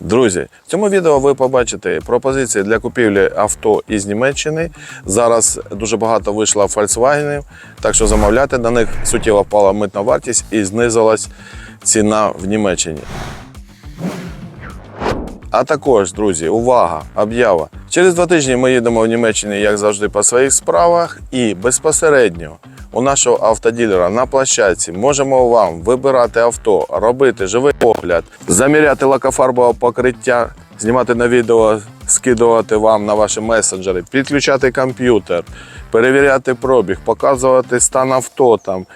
Друзі, в цьому відео ви побачите пропозиції для купівлі авто із Німеччини. Зараз дуже багато вийшло Volkswagen, так що замовляти на них суттєво впала митна вартість і знизилась ціна в Німеччині. А також, друзі, увага, об'ява. Через два тижні ми їдемо в Німеччині, як завжди, по своїх справах, і безпосередньо у нашого автоділера на площадці можемо вам вибирати авто, робити живий огляд, заміряти лакофарбове покриття, знімати на відео, скидувати вам на ваші месенджери, підключати комп'ютер, перевіряти пробіг, показувати стан авто там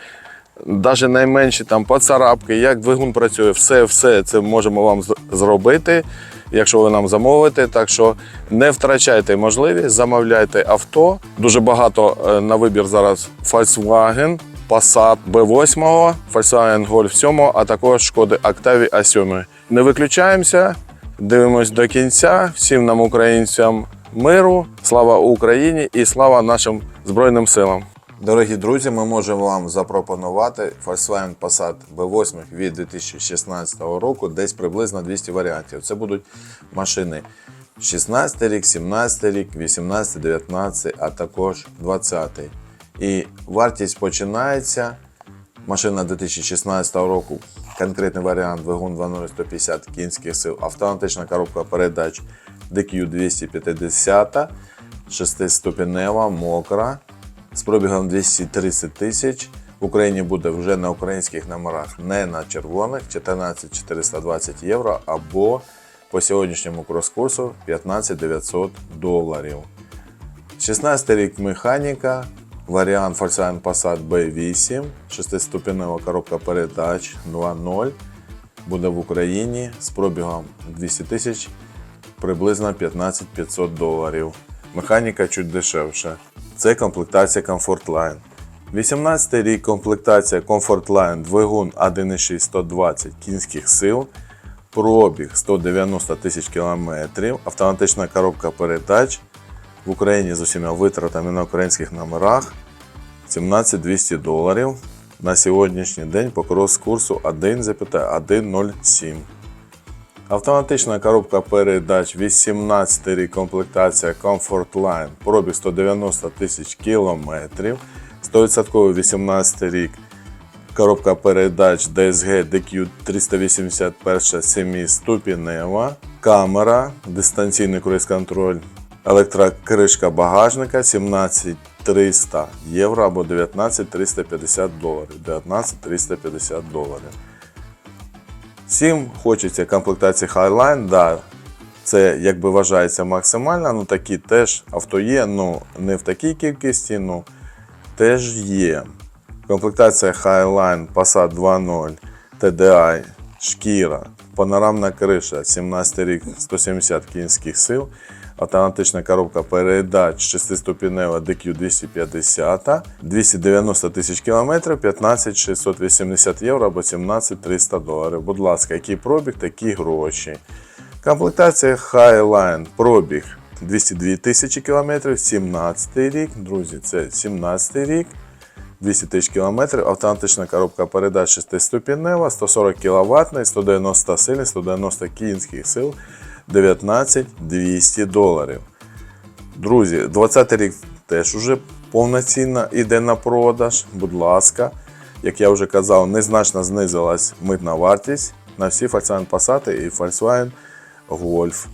навіть найменші там поцарапки, як двигун працює, все, все це можемо вам зробити, якщо ви нам замовите. Так що не втрачайте можливість, замовляйте авто. Дуже багато е, на вибір зараз Volkswagen, Passat B8, Volkswagen Golf 7, а також шкоди Octavia A7. Не виключаємося, дивимось до кінця. Всім нам, українцям, миру, слава Україні і слава нашим Збройним силам. Дорогі друзі, ми можемо вам запропонувати Volkswagen Passat B8 від 2016 року, десь приблизно 200 варіантів. Це будуть машини 16 рік, 17 рік, 18, 19, а також 20. І вартість починається. Машина 2016 року, конкретний варіант двигун 2.0 150 кінських сил, автоматична коробка передач DQ 250, шестиступенева, мокра, з пробігом 230 тисяч. В Україні буде вже на українських номерах, не на червоних 14 420 євро або по сьогоднішньому крос-курсу 15 900 доларів. 16 рік механіка, варіант Volkswagen Passat B8, 6-ступенева коробка передач 2.0. Буде в Україні з пробігом 200 тисяч, приблизно 15 500 доларів. Механіка чуть дешевша. Це комплектація Comfortline. 18 рік комплектація Comfortline, двигун 1.6 120 кінських сил, пробіг 190 тисяч кілометрів, автоматична коробка передач в Україні з усіма витратами на українських номерах 17 200 доларів. На сьогоднішній день по крос-курсу 1,107. Автоматична коробка передач 18 рік комплектація Comfortline, пробіг 190 тисяч кілометрів. 100% 18 рік коробка передач DSG DQ 381 7-ступінева, камера, дистанційний круїз-контроль, електрокришка багажника 17 300 євро або 19 350 доларів. 19 350 доларів. Всім хочеться комплектації Highline, да, це якби вважається максимально, ну такі теж авто є, ну не в такій кількості, ну теж є. Комплектація Highline Passat 2.0, TDI, шкіра, панорамна криша, 17 рік, 170 кінських сил, автоматична коробка передач 6-ступенева DQ 250, 290 тисяч кілометрів, 15 680 євро або 17 300 доларів. Будь ласка, який пробіг, такі гроші. Комплектація Highline, пробіг 202 тисячі кілометрів, 17 рік. Друзі, це 17 рік. 200 тисяч кілометрів, автоматична коробка передач 6-ступінева, 140 кВт, 190 сильний, 190 кінських сил, 19 200 доларів. Друзі, 20 рік теж уже повноцінно йде на продаж. Будь ласка, як я вже казав, незначно знизилась митна вартість на всі Volkswagen Passat і Volkswagen Golf.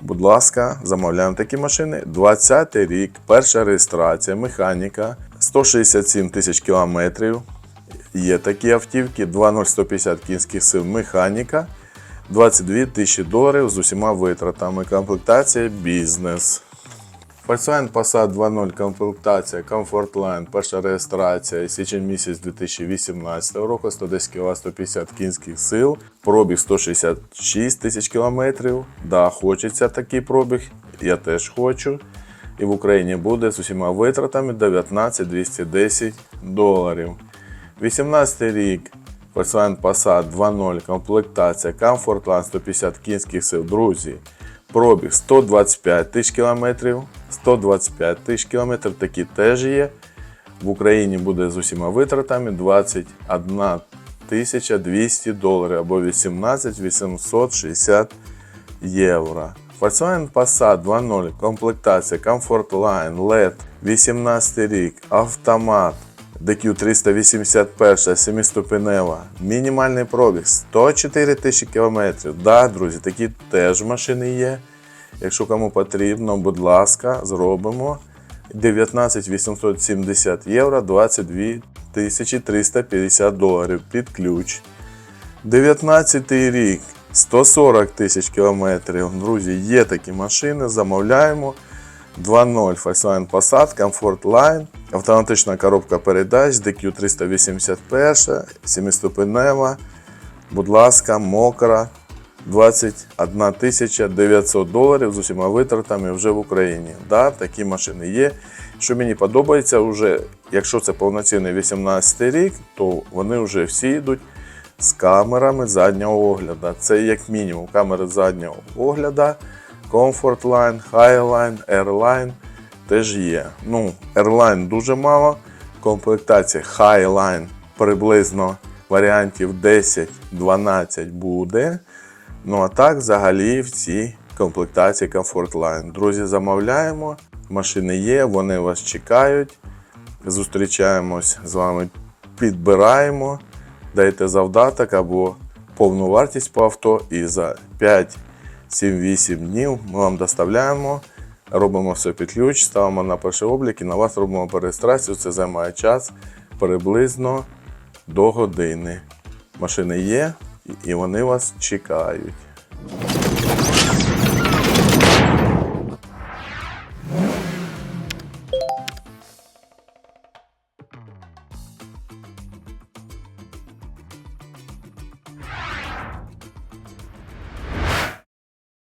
Будь ласка, замовляємо такі машини. 20 рік, перша реєстрація, механіка, 167 тисяч кілометрів. Є такі автівки, 20150 кінських сил механіка, 22 тисячі доларів з усіма витратами. Комплектація бізнес. Volkswagen Passat 2.0 комплектація, Comfortline, перша реєстрація, січень місяць 2018 року, 110 кВт, 150 кінських сил, пробіг 166 тисяч кілометрів. Да, хочеться такий пробіг, я теж хочу. І в Україні буде з усіма витратами 19 210 доларів. 18 рік. Volkswagen Passat 2.0 комплектація, Comfortline 150 кінських сил, друзі. Пробіг 125 тисяч кілометрів. 125 тисяч кілометрів такі теж є. В Україні буде з усіма витратами 21 тисяча 200 доларів або 18 860 євро. Volkswagen Passat 2.0, комплектація, Comfort Line, LED, 18 рік, автомат, DQ 381, 7-ступенева, мінімальний пробіг 104 тисячі кілометрів. Да, друзі, такі теж машини є. Якщо кому потрібно, будь ласка, зробимо. 19 870 євро, 22 350 доларів під ключ. 19 рік, 140 тисяч кілометрів. Друзі, є такі машини, замовляємо. 2.0 Volkswagen Passat, Comfort Line, автоматична коробка передач, DQ 381, 7-ступенева, будь ласка, мокра, 21 тисяча 900 доларів з усіма витратами вже в Україні. Да, такі машини є. Що мені подобається, вже, якщо це повноцінний 18 рік, то вони вже всі йдуть з камерами заднього огляду. Це як мінімум камери заднього огляду, Comfort Line, Highline, Airline теж є. Ну, Airline дуже мало. Комплектація Highline приблизно варіантів 10-12 буде. Ну а так, взагалі, в цій комплектації Comfort Line. Друзі, замовляємо. Машини є, вони вас чекають. Зустрічаємось з вами, підбираємо, дайте завдаток або повну вартість по авто, і за 5-7-8 днів ми вам доставляємо. Робимо все під ключ, ставимо на перший облік і на вас робимо перереєстрацію. Це займає час приблизно до години. Машини є і вони вас чекають.